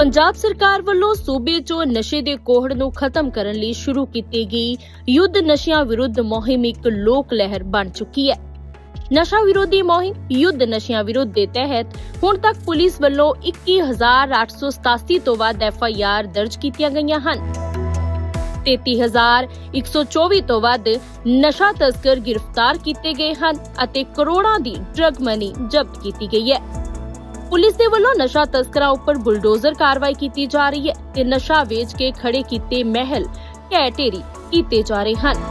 ਪੰਜਾਬ ਸਰਕਾਰ ਵੱਲੋਂ ਸੂਬੇ 'ਚੋਂ ਨਸ਼ੇ ਦੇ ਕੋਹੜ ਨੂੰ ਖਤਮ ਕਰਨ ਲਈ ਸ਼ੁਰੂ ਕੀਤੀ ਗਈ ਯੁੱਧ ਨਸ਼ਿਆਂ ਵਿਰੁੱਧ ਮੁਹਿੰਮ ਇੱਕ ਲੋਕ ਲਹਿਰ ਬਣ ਚੁੱਕੀ ਹੈ। ਨਸ਼ਾ ਵਿਰੋਧੀ ਮੁਹਿੰਮ ਯੁੱਧ ਨਸ਼ਿਆਂ ਵਿਰੁੱਧ ਦੇ ਤਹਿਤ ਹੁਣ ਤੱਕ ਪੁਲਿਸ ਵੱਲੋਂ 21887 ਤੋਂ ਵੱਧ ਐਫ ਆਈ ਆਰ ਦਰਜ ਕੀਤੀਆਂ ਗਈਆਂ ਹਨ। 33124 ਤੋਂ ਵੱਧ ਨਸ਼ਾ ਤਸਕਰ ਗ੍ਰਿਫਤਾਰ ਕੀਤੇ ਗਏ ਹਨ ਅਤੇ ਕਰੋੜਾਂ ਦੀ ਡਰਗ ਮਨੀ ਜ਼ਬਤ ਕੀਤੀ ਗਈ ਹੈ। ਪੁਲਿਸ ਦੇ ਵੱਲੋਂ ਨਸ਼ਾ ਤਸਕਰਾਂ ਉੱਪਰ ਬੁਲਡੋਜ਼ਰ ਕਾਰਵਾਈ ਕੀਤੀ ਜਾ ਰਹੀ ਹੈ ਤੇ ਨਸ਼ਾ ਵੇਚ ਕੇ ਖੜੇ ਕੀਤੇ ਮਹਿਲ ਢਹਿ ਢੇਰੀ ਕੀਤੇ ਜਾ ਰਹੇ ਹਨ।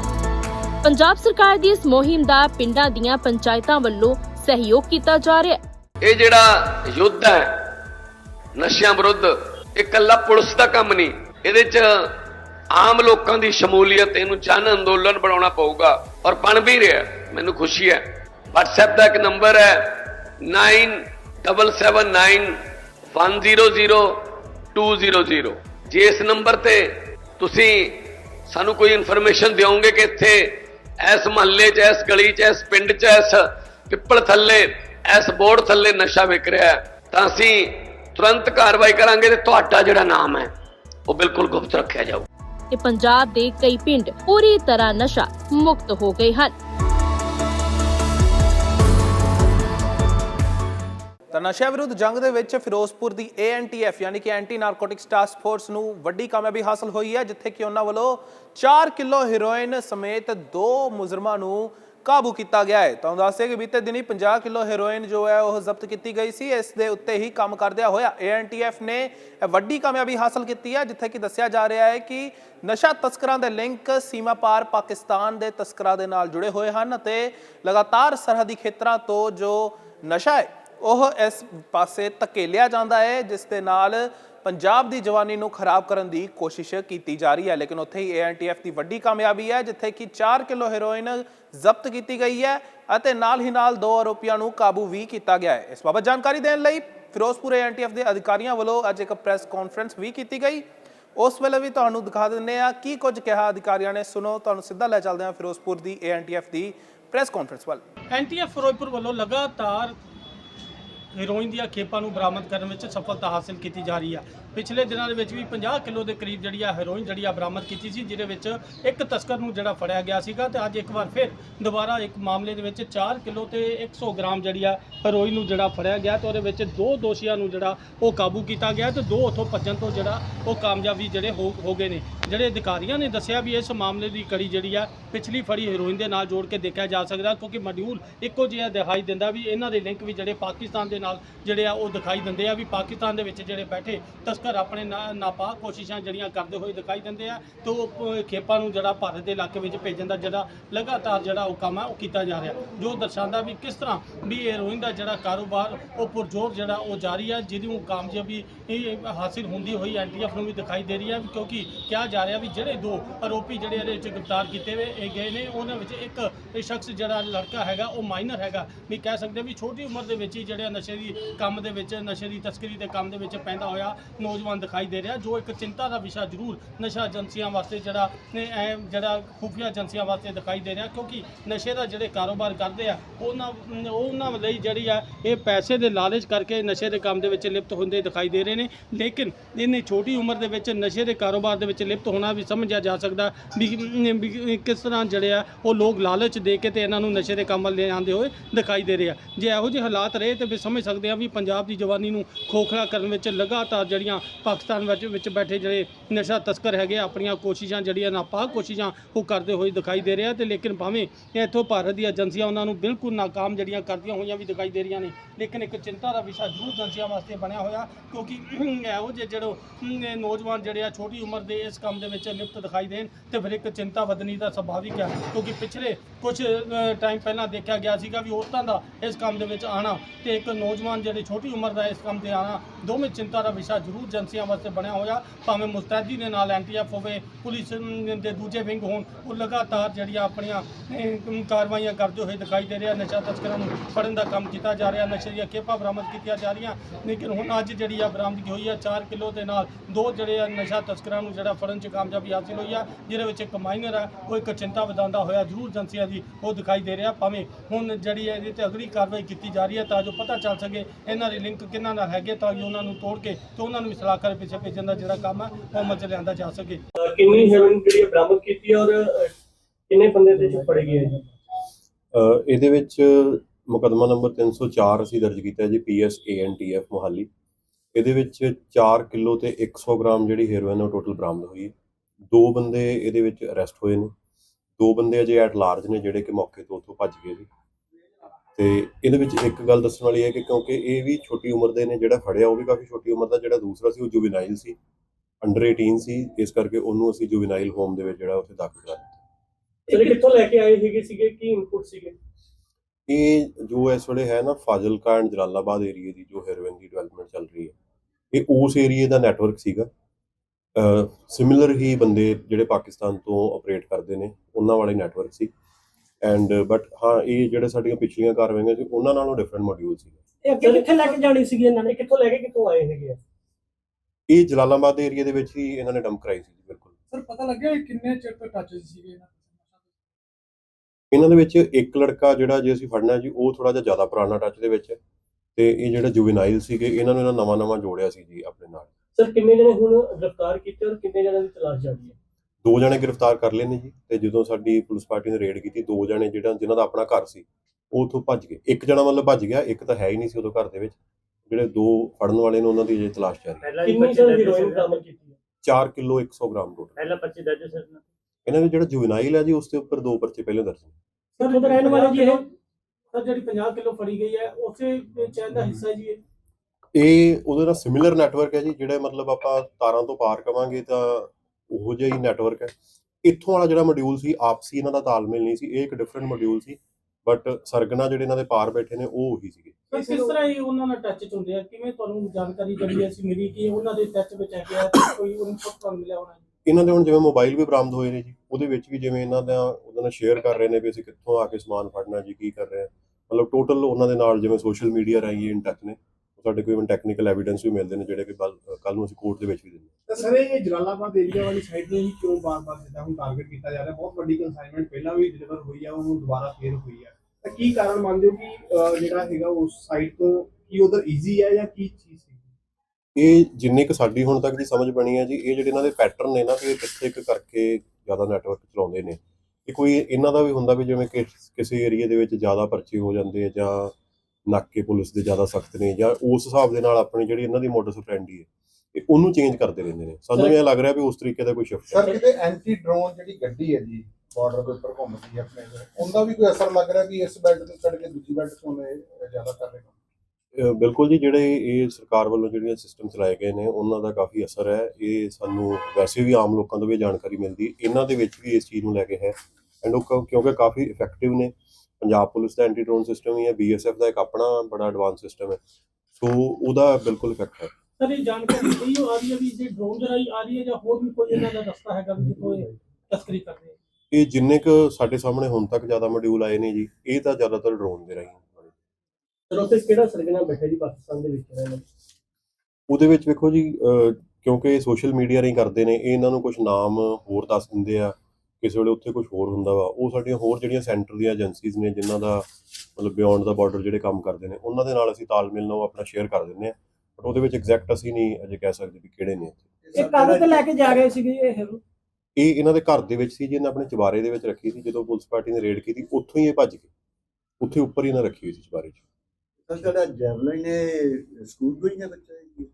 ਪੰਜਾਬ ਸਰਕਾਰ ਦੀ ਇਸ ਮੁਹਿੰਮ ਦਾ ਪਿੰਡਾਂ ਦੀਆਂ ਪੰਚਾਇਤਾਂ ਵੱਲੋਂ ਸਹਿਯੋਗ ਕੀਤਾ ਜਾ ਰਿਹਾ ਹੈ। ਇਹ ਜਿਹੜਾ ਯੁੱਧ ਹੈ, ਨਸ਼ਿਆਂ ਵਿਰੁੱਧ, ਇਹ ਇਕੱਲਾ ਪੁਲਿਸ ਦਾ ਕੰਮ ਨਹੀਂ। ਇਹਦੇ 'ਚ ਆਮ ਲੋਕਾਂ ਦੀ ਸ਼ਮੂਲੀਅਤ, ਇਹਨੂੰ ਜਨ ਅੰਦੋਲਨ ਬਣਾਉਣਾ ਪਊਗਾ ਔਰ ਬਣ ਵੀ ਰਿਹਾ ਮੈਨੂੰ ਖੁਸ਼ੀ ਹੈ। WhatsApp ਦਾ ਇੱਕ ਨੰਬਰ ਹੈ 9779100200 ਜੇ ਇਸ ਨੰਬਰ ਤੇ ਤੁਸੀਂ ਸਾਨੂੰ ਕੋਈ ਇਨਫੋਰਮੇਸ਼ਨ ਦਿਓਗੇ ਕਿ ਇੱਥੇ ਇਸ ਮਹੱਲੇ 'ਚ, ਇਸ ਗਲੀ 'ਚ, ਇਸ ਪਿੰਡ 'ਚ, ਇਸ ਪਿੱਪਲ ਥੱਲੇ, ਇਸ ਬੋਰਡ ਥੱਲੇ ਨਸ਼ਾ ਵਿਕ ਰਿਹਾ ਤਾਂ ਅਸੀਂ ਤੁਰੰਤ ਕਾਰਵਾਈ ਕਰਾਂਗੇ ਤੇ ਤੁਹਾਡਾ ਜਿਹੜਾ ਨਾਮ ਹੈ, ਉਹ ਬਿਲਕੁਲ ਗੁਪਤ ਰੱਖਿਆ ਜਾਊ। ਤੇ ਪੰਜਾਬ ਦੇ ਕਈ ਪਿੰਡ ਪੂਰੀ ਤਰ੍ਹਾਂ ਨਸ਼ਾ ਮੁਕਤ ਹੋ ਗਏ ਹਨ। ਤਾਂ ਨਸ਼ਿਆਂ ਵਿਰੁੱਧ ਜੰਗ ਦੇ ਵਿੱਚ ਫਿਰੋਜ਼ਪੁਰ ਦੀ ANTF ਯਾਨੀ ਕਿ ਐਂਟੀ ਨਾਰਕੋਟਿਕਸ ਟਾਸਕ ਫੋਰਸ ਨੂੰ ਵੱਡੀ ਕਾਮਯਾਬੀ ਹਾਸਲ ਹੋਈ ਹੈ, ਜਿੱਥੇ ਕਿ ਉਹਨਾਂ ਵੱਲੋਂ 4 ਕਿਲੋ ਹੈਰੋਇਨ ਸਮੇਤ ਦੋ ਮੁਜਰਮਾਂ ਨੂੰ ਕਾਬੂ ਕੀਤਾ ਗਿਆ ਹੈ। ਤਾਂ ਦੱਸਦੇ ਕਿ ਬੀਤੇ ਦਿਨੀ 50 ਕਿਲੋ ਹੈਰੋਇਨ ਜੋ ਹੈ, ਉਹ ਜ਼ਬਤ ਕੀਤੀ ਗਈ ਸੀ। ਇਸ ਦੇ ਉੱਤੇ ਹੀ ਕੰਮ ਕਰਦਿਆਂ ਹੋਇਆ ANTF ਨੇ ਇਹ ਵੱਡੀ ਕਾਮਯਾਬੀ ਹਾਸਲ ਕੀਤੀ ਹੈ, ਜਿੱਥੇ ਕਿ ਦੱਸਿਆ ਜਾ ਰਿਹਾ ਹੈ ਕਿ ਨਸ਼ਾ ਤਸਕਰਾਂ ਦੇ ਲਿੰਕ ਸੀਮਾ ਪਾਰ ਪਾਕਿਸਤਾਨ ਦੇ ਤਸਕਰਾਂ ਦੇ ਨਾਲ ਜੁੜੇ ਹੋਏ ਹਨ ਅਤੇ ਲਗਾਤਾਰ ਸਰਹੱਦੀ ਖੇਤਰਾਂ ਤੋਂ ਜੋ ਨਸ਼ਾ ਹੈ ਉਹ ਇਸ ਪਾਸੇ ਧਕੇਲਿਆ ਜਾਂਦਾ ਹੈ, ਜਿਸ ਦੇ ਨਾਲ ਪੰਜਾਬ ਦੀ ਜਵਾਨੀ ਨੂੰ ਖਰਾਬ ਕਰਨ ਦੀ ਕੋਸ਼ਿਸ਼ ਕੀਤੀ ਜਾ ਰਹੀ ਹੈ। ਲੇਕਿਨ ਉੱਥੇ ਹੀ ANTF ਦੀ ਵੱਡੀ ਕਾਮਯਾਬੀ ਹੈ, ਜਿੱਥੇ ਕਿ 4 ਕਿਲੋ ਹੈਰੋਇਨ ਜ਼ਬਤ ਕੀਤੀ ਗਈ ਹੈ ਅਤੇ ਨਾਲ ਹੀ ਨਾਲ ਦੋ ਆਰੋਪੀਆਂ ਨੂੰ ਕਾਬੂ ਵੀ ਕੀਤਾ ਗਿਆ ਹੈ। ਇਸ ਬਾਬਤ ਜਾਣਕਾਰੀ ਦੇਣ ਲਈ ਫਿਰੋਜ਼ਪੁਰ ANTF ਦੇ ਅਧਿਕਾਰੀਆਂ ਵੱਲੋਂ ਅੱਜ ਇੱਕ ਪ੍ਰੈਸ ਕਾਨਫਰੰਸ ਵੀ ਕੀਤੀ ਗਈ। ਉਸ ਵੇਲੇ ਵੀ ਤੁਹਾਨੂੰ ਦਿਖਾ ਦਿੰਦੇ ਆ ਕੀ ਕੁਝ ਕਿਹਾ ਅਧਿਕਾਰੀਆਂ ਨੇ। ਸੁਣੋ, ਤੁਹਾਨੂੰ ਸਿੱਧਾ ਲੈ ਚੱਲਦੇ ਹਾਂ ਫਿਰੋਜ਼ਪੁਰ ਦੀ ANTF ਦੀ ਪ੍ਰੈਸ ਕਾਨਫਰੰਸ ਵੱਲ। ਐਨਟੀਐਫ ਫਿਰੋਜ਼ਪੁਰ ਵੱਲੋਂ ਲਗਾਤਾਰ ਹੈਰੋਇਨ ਦੀਆਂ ਖੇਪਾਂ ਨੂੰ ਬਰਾਮਦ ਕਰਨ ਵਿੱਚ ਸਫਲਤਾ ਹਾਸਲ ਕੀਤੀ ਜਾ ਰਹੀ ਹੈ ਪਿਛਲੇ ਦਿਨਾਂ ਦੇ ਵਿੱਚ ਵੀ 50 ਕਿਲੋ ਦੇ ਕਰੀਬ ਜਿਹੜੀ ਆ ਹੈਰੋਇਨ ਜਿਹੜੀ ਆ ਬਰਾਮਦ ਕੀਤੀ ਸੀ, ਜਿਹਦੇ ਵਿੱਚ ਇੱਕ ਤਸਕਰ ਨੂੰ ਜਿਹੜਾ ਫੜਿਆ ਗਿਆ ਸੀਗਾ ਤੇ ਅੱਜ ਇੱਕ ਵਾਰ ਫਿਰ ਦੁਬਾਰਾ ਇੱਕ ਮਾਮਲੇ ਦੇ ਵਿੱਚ 4 ਕਿਲੋ ਤੇ 100 ਗ੍ਰਾਮ ਜਿਹੜੀ ਆ ਹੈਰੋਇਨ ਨੂੰ ਜਿਹੜਾ ਫੜਿਆ ਗਿਆ ਤੇ ਉਹਦੇ ਵਿੱਚ ਦੋ ਦੋਸ਼ੀਆਂ ਨੂੰ ਜਿਹੜਾ ਉਹ ਕਾਬੂ ਕੀਤਾ ਗਿਆ ਤੇ ਦੋ ਉਥੋਂ ਭੱਜਣ ਤੋਂ ਜਿਹੜਾ ਉਹ ਕਾਮਯਾਬੀ ਜਿਹੜੇ ਹੋ ਹੋ ਗਏ ਨੇ। ਜਿਹੜੇ ਅਧਿਕਾਰੀਆਂ ਨੇ ਦੱਸਿਆ ਵੀ ਇਸ ਮਾਮਲੇ ਦੀ ਕੜੀ ਜਿਹੜੀ ਆ ਪਿਛਲੀ ਫੜੀ ਹੈਰੋਇਨ ਦੇ ਨਾਲ ਜੋੜ ਕੇ ਦੇਖਿਆ ਜਾ ਸਕਦਾ ਕਿਉਂਕਿ ਮੋਡਿਊਲ ਇੱਕੋ ਜਿਹਾ ਦਿਖਾਈ ਦਿੰਦਾ ਵੀ ਇਹਨਾਂ ਦੇ ਲਿੰਕ ਵੀ ਜਿਹੜੇ ਪਾਕਿਸਤਾਨ ਦੇ ਨਾਲ ਜਿਹੜੇ ਆ ਉਹ ਦਿਖਾਈ ਦਿੰਦੇ ਆ ਵੀ ਪਾਕਿਸਤਾਨ ਦੇ ਵਿੱਚ ਜਿਹੜੇ ਬੈਠੇ ਤਸਕਰ ਆਪਣੇ ਨਾ- ਨਾਪਾਕ ਕੋਸ਼ਿਸ਼ਾਂ ਜਿਹੜੀਆਂ ਕਰਦੇ ਹੋਏ ਦਿਖਾਈ ਦਿੰਦੇ ਆ ਤੇ ਉਹ ਪ- ਖੇਪਾਂ ਨੂੰ ਜਿਹੜਾ ਭਾਰਤ ਦੇ ਇਲਾਕੇ ਵਿੱਚ ਭੇਜਣ ਦਾ ਜਿਹੜਾ ਲਗਾਤਾਰ ਜਿਹੜਾ ਉਹ ਕੰਮ ਆ, ਉਹ ਕੀਤਾ ਜਾ ਰਿਹਾ। ਜੋ ਦਰਸਾਉਂਦਾ ਵੀ ਕਿਸ ਤਰ੍ਹਾਂ ਵੀ ਹੈਰੋਇਨ ਦਾ ਜਿਹੜਾ ਕਾਰੋਬਾਰ, ਉਹ ਪੁਰਜੋਰ ਜਿਹੜਾ ਉਹ ਜਾਰੀ ਆ, ਜਿਹਦੀ ਕਾਮਯਾਬੀ ਇਹ ਹਾਸਿਲ ਹੁੰਦੀ ਹੋਈ ਐਨਟੀਐਫ ਨੂੰ ਵੀ ਦਿਖਾਈ ਦੇ ਰਹੀ ਹੈ ਕਿਉਂਕਿ ਕਿਹਾ ਜਾ ਰਿਹਾ ਵੀ ਜਿਹੜੇ ਦੋ ਆਰੋਪੀ ਜਿਹੜੇ ਇਹਦੇ ਵਿੱਚ ਗ੍ਰਿਫਤਾਰ ਕੀਤੇ ਹੋਏ, ਇਹ ਗਏ ਨੇ, ਉਹਨਾਂ ਵਿੱਚ ਇੱਕ ਇਹ ਸ਼ਖਸ ਜਿਹੜਾ ਲੜਕਾ ਹੈਗਾ, ਉਹ ਮਾਈਨਰ ਹੈਗਾ। ਵੀ ਕਹਿ ਸਕਦੇ ਵੀ ਛੋਟੀ ਉਮਰ ਦੇ ਵਿੱਚ ਹੀ ਜਿਹੜੇ ਨਸ਼ੇ ਦੀ ਕੰਮ ਦੇ ਵਿੱਚ, ਨਸ਼ੇ ਦੀ ਤਸਕਰੀ ਦੇ ਕੰਮ ਦੇ ਵਿੱਚ ਪੈਂਦਾ ਹੋਇਆ ਨੌਜਵਾਨ ਦਿਖਾਈ ਦੇ ਰਿਹਾ, ਜੋ ਇੱਕ ਚਿੰਤਾ ਦਾ ਵਿਸ਼ਾ ਜ਼ਰੂਰ ਨਸ਼ਾ ਏਜੰਸੀਆਂ ਵਾਸਤੇ ਜਿਹੜਾ ਜਿਹੜਾ ਖੁਫੀਆ ਏਜੰਸੀਆਂ ਵਾਸਤੇ ਦਿਖਾਈ ਦੇ ਰਿਹਾ, ਕਿਉਂਕਿ ਨਸ਼ੇ ਦਾ ਜਿਹੜੇ ਕਾਰੋਬਾਰ ਕਰਦੇ ਆ, ਉਹਨਾਂ ਉਹਨਾਂ ਲਈ ਜਿਹੜੀ ਆ, ਇਹ ਪੈਸੇ ਦੇ ਲਾਲਚ ਕਰਕੇ ਨਸ਼ੇ ਦੇ ਕੰਮ ਦੇ ਵਿੱਚ ਲਿਪਤ ਹੁੰਦੇ ਦਿਖਾਈ ਦੇ ਰਹੇ ਨੇ, ਲੇਕਿਨ ਇੰਨੀ ਛੋਟੀ ਉਮਰ ਦੇ ਵਿੱਚ ਨਸ਼ੇ ਦੇ ਕਾਰੋਬਾਰ ਦੇ ਵਿੱਚ ਲਿਪਤ ਹੋਣਾ ਵੀ ਸਮਝਿਆ ਜਾ ਸਕਦਾ, ਵੀ ਕਿਸ ਤਰ੍ਹਾਂ ਜਿਹੜੇ ਆ, ਉਹ ਲੋਕ ਲਾਲਚ ਦੇ ਕੇ ਤੇ ਇਹਨਾਂ ਨੂੰ ਨਸ਼ੇ ਦੇ ਕੰਮ ਵੱਲ ਲੈ ਜਾਂਦੇ ਹੋਏ ਦਿਖਾਈ ਦੇ ਰਹੇ ਆ। ਜੇ ਇਹੋ ਜਿਹੇ ਹਾਲਾਤ ਰਹੇ ਤੇ ਵੀ ਸਮਝ ਸਕਦੇ ਆ ਵੀ ਪੰਜਾਬ ਦੀ ਜਵਾਨੀ ਨੂੰ ਖੋਖਲਾ ਕਰਨ ਵਿੱਚ ਲਗਾਤਾਰ ਜਿਹੜੀਆਂ ਪਾਕਿਸਤਾਨ ਵਿੱਚ ਵਿੱਚ ਬੈਠੇ ਜਿਹੜੇ ਨਸ਼ਾ ਤਸਕਰ ਹੈਗੇ ਆਪਣੀਆਂ ਕੋਸ਼ਿਸ਼ਾਂ ਜਿਹੜੀਆਂ ਨਾਪਾਕ ਕੋਸ਼ਿਸ਼ਾਂ ਉਹ ਕਰਦੇ ਹੋਏ ਦਿਖਾਈ ਦੇ ਰਿਹਾ ਤੇ ਲੇਕਿਨ ਭਾਵੇਂ ਇੱਥੋਂ ਭਾਰਤ ਦੀਆਂ ਏਜੰਸੀਆਂ ਉਹਨਾਂ ਨੂੰ ਬਿਲਕੁਲ ਨਾਕਾਮ ਜਿਹੜੀਆਂ ਕਰਦੀਆਂ ਹੋਈਆਂ ਵੀ ਦਿਖਾਈ ਦੇ ਰਹੀਆਂ ਨੇ, ਲੇਕਿਨ ਇੱਕ ਚਿੰਤਾ ਦਾ ਵਿਸ਼ਾ ਜ਼ਰੂਰ ਏਜੰਸੀਆਂ ਵਾਸਤੇ ਬਣਿਆ ਹੋਇਆ ਕਿਉਂਕਿ ਇਹੋ ਜਿਹੇ ਜਿਹੜੇ ਨੌਜਵਾਨ ਜਿਹੜੇ ਆ, ਛੋਟੀ ਉਮਰ ਦੇ ਇਸ ਕੰਮ ਦੇ ਵਿੱਚ ਲਿਪਤ ਦਿਖਾਈ ਦੇਣ ਤੇ ਫਿਰ ਇੱਕ ਚਿੰਤਾ ਵਧਣੀ ਦਾ ਸੁਭਾਵਿਕ ਹੈ, ਕਿਉਂਕਿ ਪਿਛਲੇ ਕੁਝ ਟਾਈਮ ਪਹਿਲਾਂ ਦੇਖਿਆ ਗਿਆ ਸੀਗਾ ਵੀ ਔਰਤਾਂ ਦਾ ਇਸ ਕੰਮ ਦੇ ਵਿੱਚ ਆਣਾ ਤੇ ਇੱਕ ਨੌਜਵਾਨ ਜਿਹੜੇ ਛੋਟੀ ਉਮਰ ਦਾ ਇਸ ਕੰਮ ਤੇ ਆਣਾ, ਦੋਵੇਂ ਚਿੰਤਾ ਦਾ ਵਿਸ਼ਾ ਜ਼ਰੂਰ ਏਜੰਸੀਆਂ ਵਾਸਤੇ ਬਣਿਆ ਹੋਇਆ, ਭਾਵੇਂ ਮੁਸਤੈਦੀ ਦੇ ਨਾਲ ਐਨਟੀਐਫ ਹੋਵੇ, ਪੁਲਿਸ ਦੇ ਦੂਜੇ ਵਿੰਗ ਹੋਣ, ਉਹ ਲਗਾਤਾਰ ਜਿਹੜੀਆਂ ਆਪਣੀਆਂ ਕਾਰਵਾਈਆਂ ਕਰਦੇ ਹੋਏ ਦਿਖਾਈ ਦੇ ਰਿਹਾ, ਨਸ਼ਾ ਤਸਕਰਾਂ ਨੂੰ ਫੜਨ ਦਾ ਕੰਮ ਕੀਤਾ ਜਾ ਰਿਹਾ, ਨਸ਼ੇ ਦੀਆਂ ਖੇਪਾਂ ਬਰਾਮਦ ਕੀਤੀਆਂ ਜਾ ਰਹੀਆਂ, ਲੇਕਿਨ ਹੁਣ ਅੱਜ ਜਿਹੜੀ ਆ ਬਰਾਮਦਗੀ ਹੋਈ ਆ 4 ਕਿਲੋ ਦੇ ਨਾਲ ਦੋ ਜਿਹੜੇ ਆ ਨਸ਼ਾ ਤਸਕਰਾਂ ਨੂੰ ਜਿਹੜਾ ਫੜਨ 'ਚ ਕਾਮਯਾਬੀ ਹਾਸਿਲ ਹੋਈ ਆ, ਜਿਹਦੇ ਵਿੱਚ ਇੱਕ ਮਾਈਨਰ ਆ, ਉਹ ਇੱਕ ਚਿੰਤਾ ਵਧਾਉਂਦਾ ਹੋਇਆ ਜ਼ਰੂਰ ਏਜੰਸੀਆਂ ਦੀ ਉਹ ਦਿਖਾਈ ਦੇ ਰਿਹਾ, ਭਾਵੇਂ ਹੁਣ ਜਿਹੜੀ ਹੈ ਇਹਦੇ ਤੇ ਅਗਲੀ ਕਾਰਵਾਈ ਕੀਤੀ ਜਾ ਰਹੀ ਹੈ ਤਾਂ ਜੋ ਪਤਾ ਚੱਲ ਸਕੇ ਇਹਨਾਂ ਦੇ ਲਿੰਕ ਕਿਹਨਾਂ ਨਾਲ ਹੈਗੇ, ਤਾਂ ਕਿ ਉਹਨਾਂ ਨੂੰ ਤੋੜ ਕੇ ਤੇ ਉਹਨਾਂ ਨੂੰ ਸਲਾਹਕਾਰ ਪਿੱਛੇ ਭੇਜਣ ਦਾ ਜਿਹੜਾ ਕੰਮ ਹੈ ਉਹ ਅਮਲ ਚ ਲਿਆਂਦਾ ਜਾ ਸਕੇ। ਕਿੰਨੀ ਹੈਰੋਇਨ ਜਿਹੜੀ ਬਰਾਮਦ ਕੀਤੀ ਔਰ ਕਿੰਨੇ ਬੰਦੇ ਦੇ ਚ ਫੜੇ ਗਏ ਜੀ? ਅ, ਇਹਦੇ ਵਿੱਚ ਮੁਕੱਦਮਾ ਨੰਬਰ 304 ਅਸੀਂ ਦਰਜ ਕੀਤਾ ਹੈ ਜੀ ਪੀਐਸ ਏਐਨਟੀਐਫ ਮੋਹਾਲੀ। ਇਹਦੇ ਵਿੱਚ 4 ਕਿਲੋ ਤੇ 100 ਗ੍ਰਾਮ ਜਿਹੜੀ ਹੈਰੋਇਨ ਉਹ ਟੋਟਲ ਬਰਾਮਦ ਹੋਈ ਹੈ। ਦੋ ਬੰਦੇ ਇਹਦੇ ਵਿੱਚ ਅਰੈਸਟ ਹੋਏ ਨੇ। ਦੋ ਬੰਦੇ ਅਜੇ ਐਟ ਲਾਰਜ ਨੇ ਜਿਹੜੇ ਕਿ ਮੌਕੇ ਤੋਂ ਉੱਥੋਂ ਭੱਜ ਗਏ ਜੀ। ਤੇ ਇਹਦੇ ਵਿੱਚ ਇੱਕ ਗੱਲ ਦੱਸਣ ਵਾਲੀ ਹੈ ਕਿ ਕਿਉਂਕਿ ਇਹ ਵੀ ਛੋਟੀ ਉਮਰ ਦੇ ਨੇ ਜਿਹੜਾ ਫੜਿਆ ਉਹ ਵੀ ਕਾਫੀ ਛੋਟੀ ਉਮਰ ਦਾ ਜਿਹੜਾ ਦੂਸਰਾ ਸੀ ਉਹ ਜੁਵੈਨਾਈਲ ਸੀ। ਅੰਡਰ 18 ਸੀ ਇਸ ਕਰਕੇ ਉਹਨੂੰ ਅਸੀਂ ਜੁਵੈਨਾਈਲ ਹੋਮ ਦੇ ਵਿੱਚ ਜਿਹੜਾ ਉੱਥੇ ਦਾਖਲ ਕਰ ਦਿੱਤਾ। ਇਹ ਕਿੱਥੋਂ ਲੈ ਕੇ ਆਏ ਸੀਗੇ ਸੀਗੇ? ਕੀ ਇਨਪੁਟ ਸੀਗੇ? ਇਹ ਜੋ ਇਸ ਵੇਲੇ ਹੈ ਨਾ ਫਾਜ਼ਿਲਕਾ ਐਂਡ ਜਲਾਲਾਬਾਦ ਏਰੀਆ ਦੀ ਜੋ ਹੈਰੋਇਨ ਦੀ ਡਿਵੈਲਪਮੈਂਟ ਚੱਲ ਰਹੀ ਹੈ ਇਹ ਉਸ ਏਰੀਆ ਦਾ ਨੈਟਵਰਕ ਸੀਗਾ। ਸਿਮਿਲਰ ਹੀ ਬੰਦੇ ਜਿਹੜੇ ਪਾਕਿਸਤਾਨ ਤੋਂ ਆਪਰੇਟ ਕਰਦੇ ਨੇ ਉਹਨਾਂ ਵਾਲੇ ਨੈਟਵਰਕ ਸੀ। ਐਂਡ ਬਟ ਹਾਂ ਇਹ ਜਿਹੜੇ ਸਾਡੀਆਂ ਪਿਛਲੀਆਂ ਕਾਰਵਾਈਆਂ ਸੀ ਉਹਨਾਂ ਨਾਲੋਂ ਡਿਫਰੈਂਟ ਮੋਡਿਊਲ ਸੀ। ਇਹ ਅੱਗੇ ਕਿੱਥੇ ਲੈ ਕੇ ਜਾਣੀ ਸੀਗੀ ਇਹਨਾਂ ਨੇ? ਕਿੱਥੋਂ ਲੈ ਕੇ ਕਿੱਥੋਂ ਆਏ ਹੈਗੇ ਆ? ਇਹ ਜਲਾਲਾਬਾਦ ਏਰੀਆ ਦੇ ਵਿੱਚ ਹੀ ਇਹਨਾਂ ਨੇ ਡੰਪ ਕਰਾਈ ਸੀ ਜੀ, ਬਿਲਕੁਲ। ਸਰ ਪਤਾ ਲੱਗਿਆ ਇਹ ਕਿੰਨੇ ਚਿਰ ਤੋਂ ਟੱਚ ਸੀਗੇ ਇਹਨਾਂ ਦੇ? ਇਹਨਾਂ ਦੇ ਵਿੱਚ ਇੱਕ ਲੜਕਾ ਜਿਹੜਾ ਜੇ ਅਸੀਂ ਫੜਨਾ ਜੀ ਉਹ ਥੋੜਾ ਜਿਹਾ ਜ਼ਿਆਦਾ ਪੁਰਾਣਾ ਟੱਚ ਦੇ ਵਿੱਚ ਹੈ। ਤੇ ਇਹ ਜਿਹੜਾ ਜੁਵੈਨਾਈਲ ਸੀਗੇ ਇਹਨਾਂ ਨੂੰ ਇਹਨਾਂ ਨਵਾਂ ਨਵਾਂ ਜੋੜਿਆ ਸੀ ਜੀ ਆਪਣੇ ਨਾਲ। ਸਰ ਕਿੰਨੇ ਜਣੇ ਹੁਣ ਗ੍ਰਿਫਤਾਰ ਕੀਤੇ ਔਰ ਕਿੰਨੇ ਜਣਿਆਂ ਦੀ ਤਲਾਸ਼ ਜਾਰੀ ਹੈ? ਦੋ ਜਣੇ ਗ੍ਰਿਫਤਾਰ ਕਰ ਲਏ ਨੇ ਜੀ ਤੇ ਜਦੋਂ ਸਾਡੀ ਪੁਲਿਸ ਪਾਰਟੀ ਨੇ ਰੇਡ ਕੀਤੀ ਦੋ ਜਣੇ ਜਿਹੜਾ ਜਿਨ੍ਹਾਂ ਦਾ ਆਪਣਾ ਘਰ ਸੀ ਉਹ ਉੱਥੋਂ ਭੱਜ ਗਏ। ਇੱਕ ਜਣਾ ਮਤਲਬ ਭੱਜ ਗਿਆ ਇੱਕ ਤਾਂ ਹੈ ਹੀ ਨਹੀਂ ਸੀ ਉਦੋਂ ਘਰ ਦੇ ਵਿੱਚ। ਜਿਹੜੇ ਦੋ ਫੜਨ ਵਾਲੇ ਨੇ ਉਹਨਾਂ ਦੀ ਅਜੇ ਤਲਾਸ਼ ਜਾਰੀ ਹੈ। ਕਿੰਨੀ ਸਰ ਹੀਰੋਇਨ ਬਰਾਮਦ ਕੀਤੀ ਹੈ? 4 ਕਿਲੋ 100 ਗ੍ਰਾਮ ਟੋਟਲ ਪਹਿਲਾ 25 ਦਰਜ ਸਰ ਇਹਨਾਂ ਦੇ ਜਿਹੜਾ ਜੁਵੈਨਾਈਲ ਹੈ ਜੀ ਉਸ ਦੇ ਉੱਪਰ ਦੋ ਪਰਚੇ ਪਹਿਲਾਂ ਦਰਜ ਨੇ। ਸਰ ਉਹਦਾ ਰਹਿਣ ਵਾਲੇ ਜੀ ਇਹ ਸਰ ਜਿਹੜੀ 50 ਕਿਲੋ ਫੜੀ ਗਈ ਹੈ ਉਸੇ ਚੈਨ ਦਾ ਹਿੱਸਾ ਜੀ ਇਹ? ਇਹ ਉਹਦੇ ਨਾਲ ਸਿਮਿਲਰ ਨੈਟਵਰਕ ਹੈ ਜੀ ਜਿਹੜੇ ਮਤਲਬ ਆਪਾਂ ਤਾਰਾਂ ਤੋਂ ਪਾਰ ਕਵਾਂਗੇ ਤਾਂ ਉਹੋ ਜਿਹਾ ਹੀ ਨੈਟਵਰਕ ਹੈ। ਇੱਥੋਂ ਵਾਲਾ ਜਿਹੜਾ ਮੋਡਿਊਲ ਸੀ ਆਪਸੀ ਇਹਨਾਂ ਦਾ ਤਾਲਮੇਲ ਨਹੀਂ ਸੀ ਇਹ ਇੱਕ ਡਿਫਰੈਂਟ ਮੋਡਿਊਲ ਸੀ। ਬਟ ਸਰਗਨਾ ਜਿਹੜੇ ਇਹਨਾਂ ਦੇ ਪਾਰ ਬੈਠੇ ਨੇ ਉਹ ਉਹੀ ਸੀਗੇ। ਕਿਸ ਤਰ੍ਹਾਂ ਇਹ ਉਹਨਾਂ ਨਾਲ ਟੱਚ ਚ ਹੁੰਦੇ ਆ? ਕਿਵੇਂ ਤੁਹਾਨੂੰ ਜਾਣਕਾਰੀ ਜਿਹੜੀ ਅਸੀਂ ਮਿਲੀ ਕਿ ਉਹਨਾਂ ਦੇ ਟੱਚ ਵਿੱਚ ਆ ਤੇ ਕੋਈ ਇਨਪੁਟ ਤੁਹਾਨੂੰ ਮਿਲਿਆ ਹੋਣਾ ਇਹਨਾਂ ਦੇ ਹੁਣ ਜਿਵੇਂ ਮੋਬਾਈਲ ਵੀ ਬਰਾਮਦ ਹੋਏ ਨੇ ਜੀ ਉਹਦੇ ਵਿੱਚ ਵੀ ਜਿਵੇਂ ਇਹਨਾਂ ਦਾ ਉਹਦੇ ਨਾਲ ਸ਼ੇਅਰ ਕਰ ਰਹੇ ਨੇ ਵੀ ਅਸੀਂ ਕਿੱਥੋਂ ਆ ਕੇ ਸਮਾਨ ਫੜਨਾ ਜੀ ਕੀ ਕਰ ਰਹੇ ਆ। ਮਤਲਬ ਟੋਟਲ ਉਹਨਾਂ ਦੇ ਨਾਲ ਜਿਵੇਂ ਸੋਸ਼ਲ ਮੀਡੀਆ ਰਾਹੀਂ ਇਨ ਟੱਚ ਨੇ। ਸਾਡੇ ਕੋਲ ਇਵਨ ਟੈਕਨੀਕਲ ਐਵੀਡੈਂਸ ਵੀ ਮਿਲਦੇ ਨੇ ਜਿਹੜੇ ਕਿ ਕੱਲ ਨੂੰ ਅਸੀਂ ਕੋਰਟ ਦੇ ਵਿੱਚ ਵੀ ਦਿੰਦੇ। ਤਾਂ ਸਰ ਇਹ ਜਲਾਲਾਬਾਦ ਏਰੀਆ ਵਾਲੀ ਸਾਈਡ ਨੂੰ ਹੀ ਕਿਉਂ ਬਾਰ-ਬਾਰ ਜਿੱਦਾਂ ਹੁਣ ਟਾਰਗੇਟ ਕੀਤਾ ਜਾ ਰਿਹਾ? ਬਹੁਤ ਵੱਡੀ ਕਨਸਾਈਨਮੈਂਟ ਪਹਿਲਾਂ ਵੀ ਡਿਲੀਵਰ ਹੋਈ ਆ ਉਹਨੂੰ ਦੁਬਾਰਾ ਫੇਰ ਹੋਈ ਆ। ਤਾਂ ਕੀ ਕਾਰਨ ਮੰਨਦੇ ਹੋ ਕਿ ਜਿਹੜਾ ਹੈਗਾ ਉਸ ਸਾਈਡ ਤੋਂ ਕੀ ਉਧਰ ਈਜ਼ੀ ਹੈ ਜਾਂ ਕੀ ਚੀਜ਼ ਇਹ ਜਿੰਨੀ ਕੁ ਸਾਡੀ ਹੁਣ ਤੱਕ ਦੀ ਸਮਝ ਬਣੀ ਹੈ ਜੀ ਇਹ ਜਿਹੜੇ ਇਹਨਾਂ ਦੇ ਪੈਟਰਨ ਨੇ ਨਾ ਕਿ ਇਹ ਕਿੱਥੇ ਇੱਕ ਕਰਕੇ ਜ਼ਿਆਦਾ ਨੈਟਵਰਕ ਚਲਾਉਂਦੇ ਨੇ। ਇਹ ਕੋਈ ਇਹਨਾਂ ਦਾ ਵੀ ਹੁੰਦਾ ਵੀ ਜਿਵੇਂ ਕਿ ਕਿਸੇ ਏਰੀਆ ਦੇ ਵਿੱਚ ਜ਼ਿਆਦਾ ਪਰਚੇ ਹੋ ਜਾਂਦੇ ਆ ਜਾਂ ਨਾਕੇ ਪੁਲਿਸ ਦੇ ਜ਼ਿਆਦਾ ਸਖਤ ਨੇ ਜਾਂ ਉਸ ਹਿਸਾਬ ਦੇ ਨਾਲ ਆਪਣੀ ਜਿਹੜੀ ਇਹਨਾਂ ਦੀ ਮੋਡਸ ਆਪਰੈਂਡੀ ਹੈ ਇਹ ਉਹਨੂੰ ਚੇਂਜ ਕਰਦੇ ਰਹਿੰਦੇ ਨੇ। ਸਾਨੂੰ ਇਹ ਲੱਗ ਰਿਹਾ ਵੀ ਉਸ ਤਰੀਕੇ ਦਾ ਕੋਈ ਸ਼ਿਫਟ ਹੈ। ਸਰ ਕਿਤੇ ਐਂਟੀ ਡਰੋਨ ਜਿਹੜੀ ਗੱਡੀ ਹੈ ਜੀ ਬਾਰਡਰ ਦੇ ਉੱਪਰ ਘੁੰਮਦੀ ਹੈ ਆਪਣੇ ਉਹਦਾ ਵੀ ਕੋਈ ਅਸਰ ਲੱਗ ਰਿਹਾ ਕਿ ਇਸ ਬੈਲਟ ਤੋਂ ਛੱਡ ਕੇ ਦੂਜੀ ਬੈਲਟ ਤੋਂ ਜ਼ਿਆਦਾ ਕਰ ਰਹੇ ਬਿਲਕੁਲ ਜੀ ਜਿਹੜੇ ਇਹ ਸਰਕਾਰ ਵੱਲੋਂ ਜਿਹੜੀਆਂ ਸਿਸਟਮ ਚਲਾਏ ਗਏ ਨੇ ਉਹਨਾਂ ਦਾ ਕਾਫੀ ਅਸਰ ਹੈ। ਇਹ ਸਾਨੂੰ ਵੈਸੇ ਵੀ ਆਮ ਲੋਕਾਂ ਤੋਂ ਵੀ ਜਾਣਕਾਰੀ ਮਿਲਦੀ ਹੈ। ਇਹਨਾਂ ਦੇ ਵਿੱਚ ਵੀ ਇਸ ਚੀਜ਼ ਨੂੰ ਲੈ ਕੇ ਹੈ। ਐਂਡ ਉਹ ਕਿਉਂ- ਕਿਉਂਕਿ ਕਾਫੀ ਇਫੈਕਟਿਵ ਨੇ ਪੰਜਾਬ ਪੁਲਿਸ ਦਾ ਐਂਟੀ ਡਰੋਨ ਸਿਸਟਮ ਹੀ ਹੈ ਬੀਐਸਐਫ ਦਾ ਇੱਕ ਆਪਣਾ ਬੜਾ ਐਡਵਾਂਸ ਸਿਸਟਮ ਹੈ ਸੋ ਉਹਦਾ ਬਿਲਕੁਲ ਇਫੈਕਟ ਹੈ ਸਰ ਇਹ ਜਾਣਕਾਰੀ ਇਹੀ ਆ ਰਹੀ ਹੈ ਵੀ ਜੇ ਡਰੋਨ ਜਰਾਈ ਆ ਰਹੀ ਹੈ ਜਾਂ ਹੋਰ ਵੀ ਕੋਈ ਇਹਨਾਂ ਦਾ ਰਸਤਾ ਹੈਗਾ ਵੀ ਜਿੱਥੋਂ ਇਹ ਤਸਕਰੀ ਕਰਦੇ ਇਹ ਜਿੰਨੇ ਕੁ ਸਾਡੇ ਸਾਹਮਣੇ ਹੁਣ ਤੱਕ ਜ਼ਿਆਦਾ ਮੋਡਿਊਲ ਆਏ ਨੇ ਜੀ ਇਹ ਤਾਂ ਜ਼ਿਆਦਾਤਰ ਡਰੋਨ ਦੇ ਰਾਹੀਂ। ਸਰ ਉੱਥੇ ਕਿਹੜਾ ਸਰਗਨਾ ਬੈਠਾ ਜੀ ਪਾਕਿਸਤਾਨ ਦੇ ਵਿੱਚ ਰਹਿਣ? ਉਹਦੇ ਵਿੱਚ ਵੇਖੋ ਜੀ ਕਿਉਂਕਿ ਇਹ ਸੋਸ਼ਲ ਮੀਡੀਆ ਰਾਹੀਂ ਕਰਦੇ ਨੇ ਇਹ ਇਹਨਾਂ ਨੂੰ ਕੁਝ ਨਾਮ ਹੋਰ ਦੱਸ ਦਿੰਦੇ ਆ ਕਿਸੇ ਵੇਲੇ ਉੱਥੇ ਕੁਝ ਹੋਰ ਹੁੰਦਾ ਵਾ ਉਹ ਸਾਡੀਆਂ ਹੋਰ ਜਿਹੜੀਆਂ ਸੈਂਟਰ ਦੀਆਂ ਏਜੰਸੀਜ਼ ਨੇ ਜਿਨ੍ਹਾਂ ਦਾ ਮਤਲਬ ਬਿਯੋਂਡ ਦਾ ਬਾਰਡਰ ਜਿਹੜੇ ਕੰਮ ਕਰਦੇ ਨੇ ਉਹਨਾਂ ਦੇ ਨਾਲ ਅਸੀਂ ਤਾਲਮੇਲ ਨਾਲ ਆਪਣਾ ਸ਼ੇਅਰ ਕਰ ਦਿੰਦੇ ਆ ਬਟ ਉਹਦੇ ਵਿੱਚ ਐਗਜ਼ੈਕਟ ਅਸੀਂ ਨਹੀਂ ਅਜੇ ਕਹਿ ਸਕਦੇ ਵੀ ਕਿਹੜੇ ਨੇ ਇਹ ਕਾਗਜ਼ ਤੇ ਲੈ ਕੇ ਜਾ ਰਹੇ ਸੀਗੇ ਇਹ ਹੈਰੋ ਇਹ ਇਹਨਾਂ ਦੇ ਘਰ ਦੇ ਵਿੱਚ ਸੀ ਜਿਹਨੇ ਆਪਣੇ ਚਬਾਰੇ ਦੇ ਵਿੱਚ ਰੱਖੀ ਸੀ ਜਦੋਂ ਪੁਲਿਸ ਪਾਰਟੀ ਨੇ ਰੇਡ ਕੀਤੀ ਉੱਥੋਂ ਹੀ ਇਹ ਭੱਜ ਗਏ। ਉੱਥੇ ਉੱਪਰ ਹੀ ਇਹਨਾਂ ਰੱਖੀ ਹੋਈ ਸੀ ਚਬਾਰੇ 'ਚ। ਸਰ ਜਿਹੜਾ ਜੈਵਲਿਨ ਇਹ ਸਕੂਲ ਤੋਂ ਹੀ ਹੈ ਬੱਚਾ ਇਹ?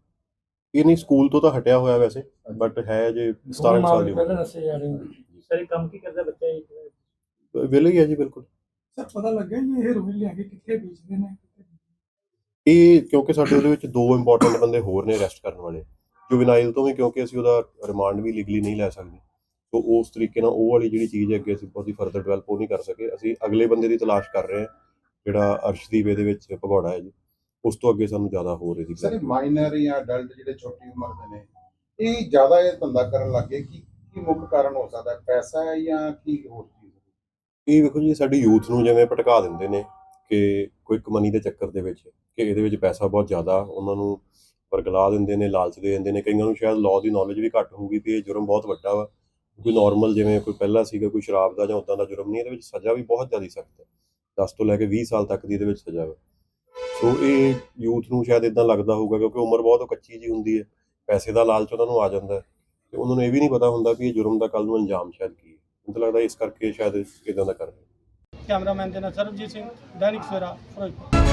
ਇਹ ਨਹੀਂ ਸਕੂਲ ਤੋਂ ਤਾਂ ਹਟਿਆ ਹੋਇਆ ਵੈਸੇ ਬਟ ਹੈ ਜੇ 17 ਸਾਲ ਦੀ ਉਮਰ। ਦੱਸੇ ਜਾ ਰਹੇ। ਸਰ ਕੰਮ ਕੀ ਕਰਦਾ ਬੱਚਾ ਇਹ? ਵਿਲੇ ਹੀ ਹੈ ਜੀ ਬਿਲਕੁਲ। ਸਰ ਪਤਾ ਲੱਗਿਆ ਜੀ ਇਹ ਰੋਹਿਲ ਲਿਆ ਕੇ ਕਿੱਥੇ ਵੇਚਦੇ ਨੇ ਇਹ ਕਿਉਂਕਿ ਸਾਡੇ ਉਹਦੇ ਵਿੱਚ ਦੋ ਇੰਪੋਰਟੈਂਟ ਬੰਦੇ ਹੋਰ ਨੇ ਅਰੈਸਟ ਕਰਨ ਵਾਲੇ ਜੁਵੈਨਾਈਲ ਤੋਂ ਵੀ ਕਿਉਂਕਿ ਅਸੀਂ ਉਹਦਾ ਰਿਮਾਂਡ ਵੀ ਲੀਗਲੀ ਨਹੀਂ ਲੈ ਸਕਦੇ। ਸੋ ਉਸ ਤਰੀਕੇ ਨਾਲ ਉਹ ਵਾਲੀ ਜਿਹੜੀ ਚੀਜ਼ ਹੈ ਅੱਗੇ ਅਸੀਂ ਬਹੁਤੀ ਫਰਦਰ ਡਿਵੈਲਪ ਉਹ ਨਹੀਂ ਕਰ ਸਕੇ। ਅਸੀਂ ਅਗਲੇ ਬੰਦੇ ਦੀ ਤਲਾਸ਼ ਕਰ ਰਹੇ ਹਾਂ ਜਿਹੜਾ ਅਰਸ਼ਦੀਪ ਇਹਦੇ ਵਿੱਚ ਭਗੌੜਾ ਹੈ ਜੀ। ਉਸ ਤੋਂ ਅੱਗੇ ਸਾਨੂੰ ਜ਼ਿਆਦਾ ਹੋ ਰਹੀ ਸਰ ਮਾਈਨਰ ਜਾਂ ਅਡਲਟ ਜਿਹੜੇ ਛੋਟੀ ਉਮਰ ਦੇ ਨੇ ਇਹ ਜ਼ਿਆਦਾ ਇਹ ਧੰਦਾ ਕਰਨ ਲੱਗੇ ਕੀ ਕੀ ਮੁੱਖ ਕਾਰਨ ਹੋ ਸਕਦਾ? ਪੈਸਾ ਹੈ ਜਾਂ ਕੀ ਹੋਰ ਚੀਜ਼ ਇਹ ਵੇਖੋ ਜੀ, ਸਾਡੀ ਯੂਥ ਨੂੰ ਜਿਵੇਂ ਭਟਕਾ ਦਿੰਦੇ ਨੇ ਕਿ ਕੋਈ ਮਨੀ ਦੇ ਚੱਕਰ ਦੇ ਵਿੱਚ ਕਿ ਇਹਦੇ ਵਿੱਚ ਪੈਸਾ ਬਹੁਤ ਜ਼ਿਆਦਾ ਉਹਨਾਂ ਨੂੰ ਵਰਗਲਾ ਦਿੰਦੇ ਨੇ, ਲਾਲਚ ਦੇ ਦਿੰਦੇ ਨੇ। ਕਈਆਂ ਨੂੰ ਸ਼ਾਇਦ ਲਾਅ ਦੀ ਨੌਲੇਜ ਵੀ ਘੱਟ ਹੋਊਗੀ ਤੇ ਇਹ ਜੁਰਮ ਬਹੁਤ ਵੱਡਾ ਵਾ। ਕੋਈ ਨਾਰਮਲ ਜਿਵੇਂ ਕੋਈ ਪਹਿਲਾਂ ਸੀਗਾ, ਕੋਈ ਸ਼ਰਾਬ ਦਾ ਜਾਂ ਉਦਾਂ ਦਾ ਜੁਰਮ ਨਹੀਂ, ਇਹਦੇ ਵਿੱਚ ਸਜ਼ਾ ਵੀ ਬਹੁਤ ਜ਼ਿਆਦਾ ਸਖਤ ਹੈ। 10 ਤੋਂ ਲੈ ਕੇ 20 ਸਾਲ ਤੱਕ ਦੀ ਇਹਦੇ ਵਿੱਚ ਸਜ਼ਾ ਵਾ। ਸੋ ਇਹ ਯੂਥ ਨੂੰ ਸ਼ਾਇਦ ਇਦਾਂ ਲੱਗਦਾ ਹੋਊਗਾ ਕਿਉਂਕਿ ਉਮਰ ਬਹੁਤ ਕੱਚੀ ਜੀ ਹੁੰਦੀ ਹੈ। ਪੈਸੇ ਦਾ ਲਾਲਚ ਉਹਨਾਂ ਨੂੰ ਆ ਜਾਂਦਾ ਹੈ। ਤੇ ਉਹਨਾਂ ਨੂੰ ਇਹ ਵੀ ਨਹੀਂ ਪਤਾ ਹੁੰਦਾ ਵੀ ਇਹ ਜੁਰਮ ਦਾ ਕੱਲ ਨੂੰ ਅੰਜਾਮ ਸ਼ਾਇਦ ਕੀ ਹੈ। ਮੈਨੂੰ ਲੱਗਦਾ ਇਸ ਕਰਕੇ ਸ਼ਾਇਦ ਇਦਾਂ ਦਾ ਕਰ ਰਹੇ ਕੈਮਰਾਮੈਨ ਦੇ ਨਾਲ ਸਰਬਜੀਤ ਸਿੰਘ, ਦੈਨਿਕ ਸਵੇਰਾ, ਫਿਰੋਜ਼ਪੁਰ।